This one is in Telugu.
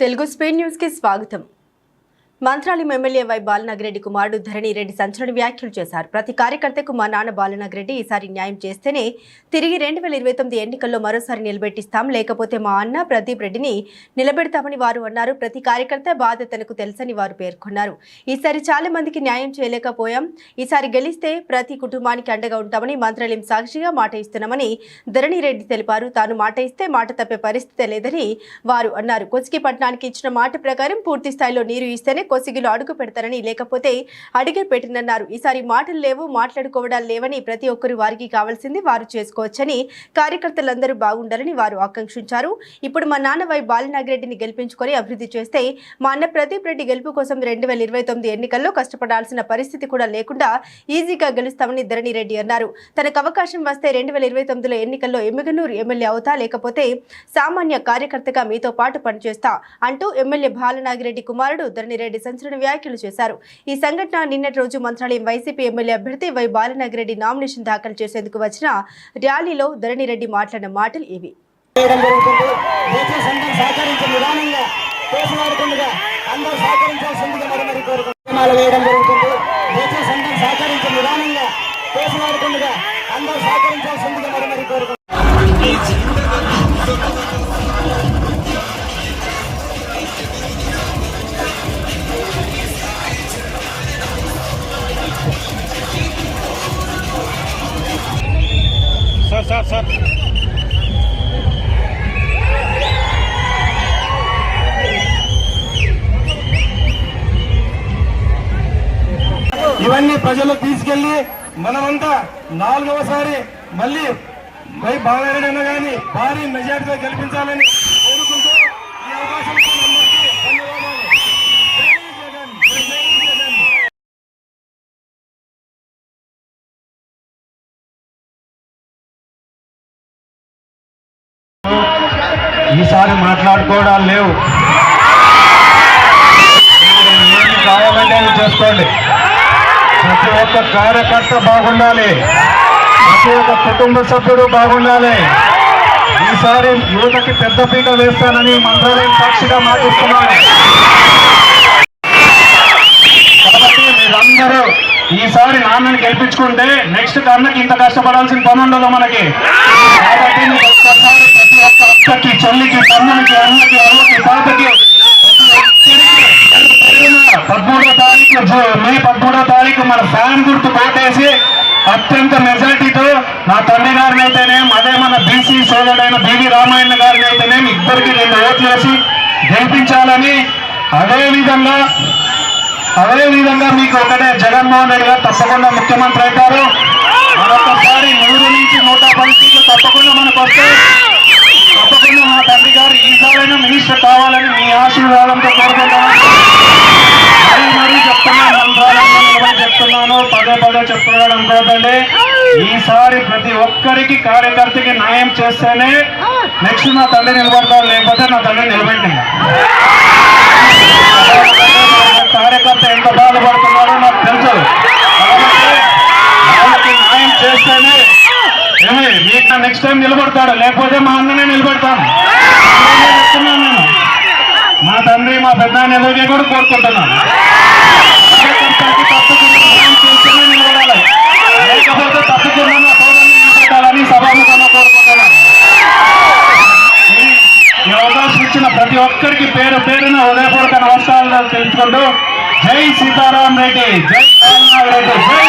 తెలుగు స్పీడ్ న్యూస్కి స్వాగతం. మంత్రాలయం ఎమ్మెల్యే వై బాలనాగిరెడ్డి కుమారుడు ధరణి రెడ్డి సంచలన వ్యాఖ్యలు చేశారు. ప్రతి కార్యకర్తకు మా నాన్న బాలనాగిరెడ్డి ఈసారి న్యాయం చేస్తేనే తిరిగి రెండు వేల ఇరవై తొమ్మిది ఎన్నికల్లో మరోసారి నిలబెట్టిస్తాం. లేకపోతే మా అన్న ప్రదీప్ రెడ్డిని నిలబెడతామని వారు అన్నారు. ప్రతి కార్యకర్త బాధ తనకు తెలుసని వారు పేర్కొన్నారు. ఈసారి చాలా మందికి న్యాయం చేయలేకపోయాం. ఈసారి గెలిస్తే ప్రతి కుటుంబానికి అండగా ఉంటామని మంత్రాలయం సాక్షిగా మాట ఇస్తున్నామని ధరణి రెడ్డి తెలిపారు. తాను మాట ఇస్తే మాట తప్పే పరిస్థితి లేదని వారు అన్నారు. కొసిగి పట్టణానికి ఇచ్చిన మాట ప్రకారం పూర్తి స్థాయిలో నీరు ఇస్తేనే కొసిగిలో అడుగు పెడతారని లేకపోతే అడిగే పెట్టినన్నారు ఈసారి మాటలు లేవు మాట్లాడుకోవడాలు లేవని ప్రతి ఒక్కరు వారికి కావాల్సింది వారు చేసుకోవచ్చని కార్యకర్తలందరూ బాగుండాలని వారు ఆకాంక్షించారు. ఇప్పుడు మా నాన్న వై బాలనాగిరెడ్డిని గెలిపించుకొని అభివృద్ధి చేస్తే మా అన్న ప్రదీప్ రెడ్డి గెలుపు కోసం రెండు వేల ఇరవై తొమ్మిది ఎన్నికల్లో కష్టపడాల్సిన పరిస్థితి కూడా లేకుండా ఈజీగా గెలుస్తామని ధరణి రెడ్డి అన్నారు. తనకు అవకాశం వస్తే రెండు వేల ఇరవై తొమ్మిదిలో ఎన్నికల్లో ఎమ్మిగనూరు ఎమ్మెల్యే అవుతా లేకపోతే సామాన్య కార్యకర్తగా మీతో పాటు పనిచేస్తా అంటూ ఎమ్మెల్యే బాలనాగిరెడ్డి కుమారుడు ధరణిరెడ్డి సంచలన వ్యాఖ్యలు చేశారు. ఈ సంఘటన నిన్నటి రోజు మంత్రాలయం వైసీపీ ఎమ్మెల్యే అభ్యర్థి వై బాలనాగిరెడ్డి నామినేషన్ దాఖలు చేసేందుకు వచ్చిన ర్యాలీలో ధరణి రెడ్డి మాట్లాడిన మాటలు ఇవి. అందరూ సహకరించాల్సిందిగా మరి మరి కోరుకుంటున్నాలు సార్. ఇవన్నీ ప్రజలు తీసుకెళ్ళి మనమంతా నాలుగవసారి మళ్ళీ బై బాలరెడ్డి కానీ భారీ మెజార్టీతో గెలిపించాలని ఈసారి మాట్లాడుకోవడాలు లేవు. మీరు కావాలంటే చేసుకోండి. ప్రతి ఒక్క కార్యకర్త బాగుండాలి. ప్రతి ఒక్క కుటుంబ సభ్యుడు బాగుండాలి. ఈసారి యువతకి పెద్ద పీట వేస్తానని మంత్రాలయం సాక్షిగా మాటిస్తున్నాను. కాబట్టి మీరందరూ ఈసారి నాన్నని గెలిపించుకుంటే నెక్స్ట్ టర్న్కి ఇంత కష్టపడాల్సిన పని ఉండదు మనకి. కాబట్టి మీరు అక్కకి చెల్లికి తమ్ముడికి అన్నకి అవ్వకి పాపకి ప్రతి పదమూడో తారీఖు మే పదమూడో తారీఖు మన ఫ్యాన్ గుర్తు కోటేసి అత్యంత మెజార్టీతో నా తండ్రి గారిని అయితేనేం అదే మన బీసీ సోదరుడైన బివి రామాయణ గారిని అయితేనేం ఇద్దరికి రెండు ఓట్లు వేసి గెలిపించాలని అదేవిధంగా అదేవిధంగా మీకు ఒకటే జగన్మోహన్ రెడ్డి గారు తప్పకుండా ముఖ్యమంత్రి అవుతారు. ఆశీర్వాదంతో కోరుకుంటాను చెప్తున్నాను నిలబడి చెప్తున్నాను. పదే పదే చెప్తున్నాను అనుకోదండి ఈసారి ప్రతి ఒక్కరికి కార్యకర్తకి న్యాయం చేస్తేనే నెక్స్ట్ నా తండ్రి నిలబడతారు లేకపోతే నా తండ్రి నిలబెట్టింది కార్యకర్త ఎంత బాధపడుతున్నాడో నాకు తెలుసు. న్యాయం చేస్తేనే ఏమి మీకు నెక్స్ట్ టైం నిలబడతాడు లేకపోతే మా అన్ననే నిలబెడతాను చెప్తున్నాను నేను. మా తండ్రి మా పెద్ద ఎదురుగా కూడా కోరుకుంటున్నాను. నిలబడాలి లేకపోతే తప్పకుండా సభాముఖంగా ఈ అవకాశం ఇచ్చిన ప్రతి ఒక్కరికి పేరు పేరున హృదయపూర్వక నమస్కారాలు తెలుసుకుంటూ జై సీతారాం రెడ్డి జై రామనాథ్ రెడ్డి జై